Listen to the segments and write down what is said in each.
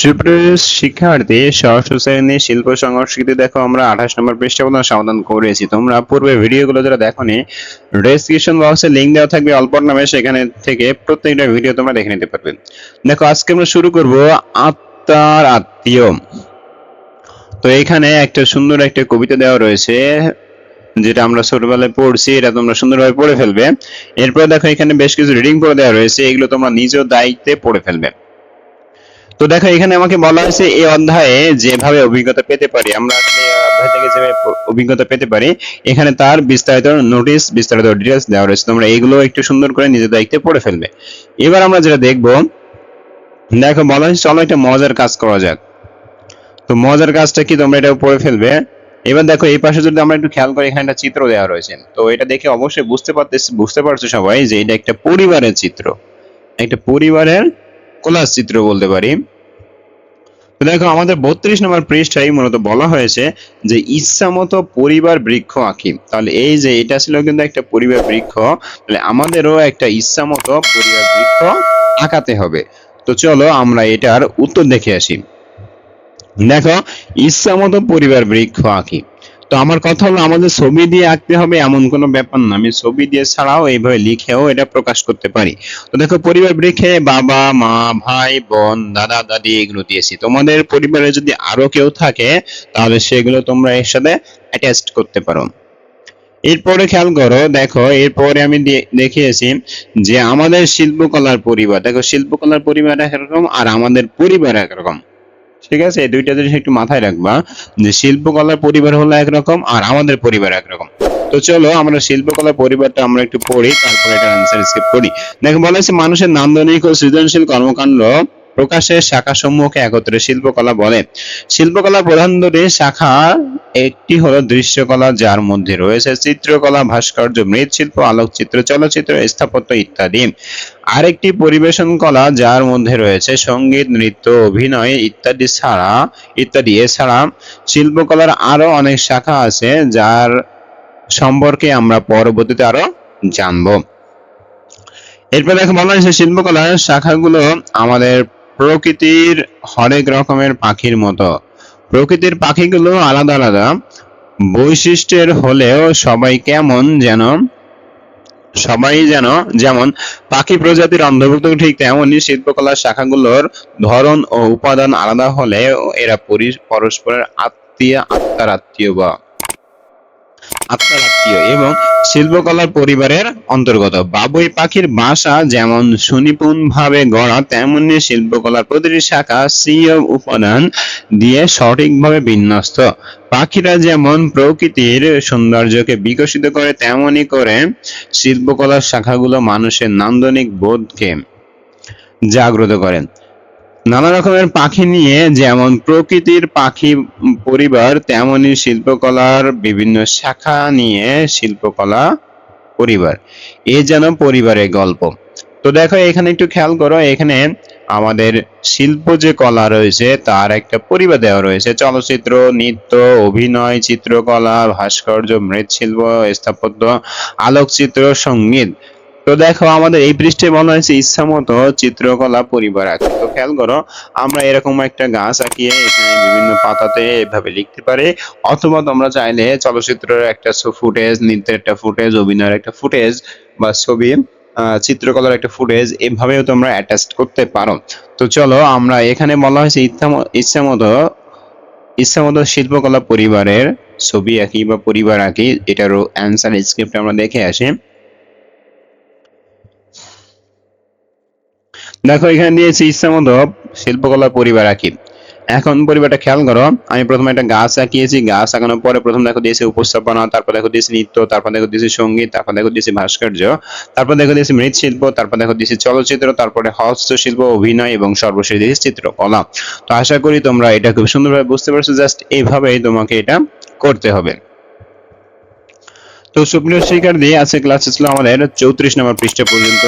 সুপ্রিয় শিক্ষার্থী ষষ্ঠ শ্রেণি শিল্প সংস্কৃতি দেখো, আমরা আঠাশ নম্বর পৃষ্ঠা সমাধান করেছি। তোমরা পূর্বে ভিডিওগুলো যারা দেখোনি ডেসক্রিপশন বক্সে লিংক দেওয়া থাকবে অল্প নামে সেখানে থেকে প্রত্যেকটা ভিডিও তোমরা দেখে নিতে পারবে। দেখো, আজকে আমরা শুরু করব আত্মার আত্মীয়। তো এখানে একটা সুন্দর একটা কবিতা দেওয়া রয়েছে, যেটা আমরা ছোটবেলায় পড়ছি, এটা তোমরা সুন্দরভাবে পড়ে ফেলবে। এরপর দেখো, এখানে বেশ কিছু রিডিং করে দেওয়া রয়েছে, এগুলো তোমরা নিজ দায়িত্বে পড়ে ফেলবে। তো দেখো, এখানে আমাকে বলা হয়েছে এই অধ্যায়ে যেভাবে অভিজ্ঞতা পেতে পারি, আমরা অভিজ্ঞতা পেতে পারি, এখানে তার বিস্তারিত নোটিশ বিস্তারিত ডিটেলস দেওয়া রয়েছে। তোমরা এগুলো একটু সুন্দর করে নিজের দায়িত্বে পড়ে ফেলবে। এবার আমরা যেটা দেখব, দেখো, বলা হয়েছে, চলো একটা মজার কাজ করা যাক। তো মজার কাজটা কি, তোমরা এটা পড়ে ফেলবে। এবার দেখো, এই পাশে যদি আমরা একটু খেয়াল করি, এখানে একটা চিত্র দেওয়া রয়েছে। তো এটা দেখে অবশ্যই বুঝতে পারতেছি, বুঝতে পারছ সবাই যে এটা একটা পরিবারের চিত্র। একটা পরিবারের কোলাজ চিত্র বলতে পারি। তো দেখো, আমাদের বত্রিশ নম্বর পৃষ্ঠায় মূলত বলা হয়েছে যে, ইচ্ছা মতো পরিবার বৃক্ষ আঁকি। তাহলে এই যে, এটা ছিল কিন্তু একটা পরিবার বৃক্ষ। তাহলে আমাদেরও একটা ইচ্ছা মতো পরিবার বৃক্ষ আঁকাতে হবে। তো চলো, আমরা এটার উত্তর দেখে আসি। দেখো, ইচ্ছা মতো পরিবার বৃক্ষ আঁকি। তো আমার কথা হলো, আমাদের ছবি দিয়ে আঁকতে হবে এমন কোনো ব্যাপার না। আমি ছবি দিয়ে ছাড়াও এইভাবে লিখেও এটা প্রকাশ করতে পারি। তো দেখো, পরিবার বৃক্ষে বাবা, মা, ভাই, বোন, দাদা, দাদি এগুলো দিয়েছি। তোমাদের পরিবারে যদি আরও কেউ থাকে, তাহলে সেগুলো তোমরা এর সাথে অ্যাটাচ করতে পারো। এরপরে খেয়াল করো, দেখো, এরপরে আমি দেখিয়েছি যে আমাদের শিল্পকলার পরিবার, দেখো, শিল্পকলার পরিবার একরকম আর আমাদের পরিবার একরকম। ঠিক আছে? এই দুইটা জিনিস একটু মাথায় রাখবা, যে শিল্পকলার পরিবার হলো একরকম আর আমাদের পরিবার একরকম। তো চলো, আমরা শিল্পকলার পরিবারটা আমরা একটু পড়ি, তারপর এটা অ্যান্সার স্কিপ করি। দেখো, বলা হয়েছে, মানুষের নান্দনিক ও সৃজনশীল কর্মকাণ্ড প্রকাশের শাখা সমূহকে একত্রে শিল্পকলা বলে। শিল্পকলা প্রধান দুটি শাখা একটি হলো দৃশ্যকলা, যার মধ্যে রয়েছে চিত্রকলা, ভাস্কর্য, মৃৎশিল্প, আলোকচিত্র, চলচ্চিত্র, স্থাপত্য ইত্যাদি। আরেকটি পরিবেশন কলা, যার মধ্যে রয়েছে সংগীত, নৃত্য, অভিনয় ইত্যাদি ছাড়া, ইত্যাদি। এছাড়া শিল্পকলার আরও অনেক শাখা আছে, যার সম্পর্কে আমরা পরবর্তীতে আরও জানব। এরপর দেখো, বলা হয়েছে শিল্পকলার শাখাগুলো আমাদের প্রকৃতির হরেক রকমের পাখির মতো। প্রকৃতির পাখিগুলো আলাদা আলাদা। বৈশিষ্ট্যের হলেও সবাই কেমন যেন, সবাই যেন যেমন, পাখি প্রজাতির অন্তর্ভুক্ত ঠিক তেমনই শিল্পকলার শাখাগুলোর ধরন ও উপাদান আলাদা হলেও এরা পরি- পরস্পরের আত্মীয়, আত্মার আত্মীয় বা আত্মীয় এবং শিল্পকলার পরিবারের অন্তর্গত। বাবুই পাখির বাসা যেমন সুনিপুণ ভাবে গড়া, তেমনি শিল্পকলার প্রতিটি শাখা স্বীয় উপাদান দিয়ে সঠিকভাবে বিন্যস্ত। পাখিরা যেমন প্রকৃতির সৌন্দর্যকে বিকশিত করে, তেমনি করে শিল্পকলার শাখাগুলো মানুষের নান্দনিক বোধকে জাগ্রত করে নানা রকমের পাখি নিয়ে যেমন প্রকৃতির পাখি পরিবার, তেমনি শিল্পকলার বিভিন্ন শাখা নিয়ে শিল্পকলা পরিবার। এ যেন পরিবারের গল্প। তো দেখো, এখানে একটু খেয়াল করো, এখানে আমাদের শিল্প যে কলা রয়েছে, তার একটা পরিবার দেওয়া রয়েছে। চলচ্চিত্র, নৃত্য, অভিনয়, চিত্রকলা, ভাস্কর্য, মৃৎশিল্প, স্থাপত্য, আলোকচিত্র, সংগীত। তো দেখো, আমাদের এই পৃষ্ঠে বলা হয়েছে ইচ্ছা মতো চিত্রকলা পরিবার আঁকি তো খেয়াল করো, আমরা এরকম একটা গাছ আঁকিয়ে এখানে বিভিন্ন পাতাতে এভাবে লিখতে পারি, অথবা তোমরা চাইলে চলচ্চিত্রের একটা ফুটেজ, নৃত্যের একটা ফুটেজ, অভিনয়ের একটা ফুটেজ বা ছবি চিত্রকলার একটা ফুটেজ এভাবেও তোমরা অ্যাটাচ করতে পারো। তো চলো, আমরা এখানে বলা হয়েছে ইচ্ছা ইচ্ছা মতো ইচ্ছা মতো শিল্পকলা পরিবারের ছবি আঁকি বা পরিবার আঁকি, এটারও অ্যান্সার স্ক্রিপ্ট আমরা দেখে আসি। দেখো, এখানে দিয়েছি ইচ্ছা মতো শিল্পকলা পরিবার আঁকি। এখন পরিবারটা খেয়াল করো, আমি প্রথমে একটা গাছ আঁকিয়েছি। গাছ আঁকানোর পরে প্রথম দেখো দিয়েছি উপস্থাপনা, তারপর দেখো দিয়েছি নৃত্য, তারপর দেখো দিয়েছি সংগীত, তারপর দেখো দিয়েছি ভাস্কর্য, তারপর দেখো দিয়েছি মৃৎশিল্প, তারপর দেখো দিয়েছি চলচ্চিত্র, তারপরে হস্তশিল্প, অভিনয় এবং সর্বশেষ দিয়েছি চিত্রকলা। তো আশা করি তোমরা এটা খুব সুন্দরভাবে বুঝতে পারছ, জাস্ট এইভাবেই তোমাকে এটা করতে হবে। তো সুপ্রিয় শিকার দিয়ে আজকে ক্লাস ছিল আমাদের চৌত্রিশ নম্বর পৃষ্ঠা পর্যন্ত।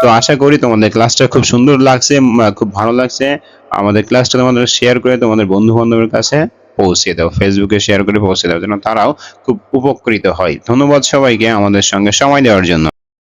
তো- আশা করি তোমাদের ক্লাসটা খুব সুন্দর লাগছে খুব ভালো লাগছে। আমাদের ক্লাসটা তোমাদের শেয়ার করে তোমাদের বন্ধু বান্ধবের কাছে পৌঁছে দাও ফেসবুকে শেয়ার করে পৌঁছে দাও, যেন তারাও খুব উপকৃত হয়। ধন্যবাদ সবাইকে আমাদের সঙ্গে সময় দেওয়ার জন্য।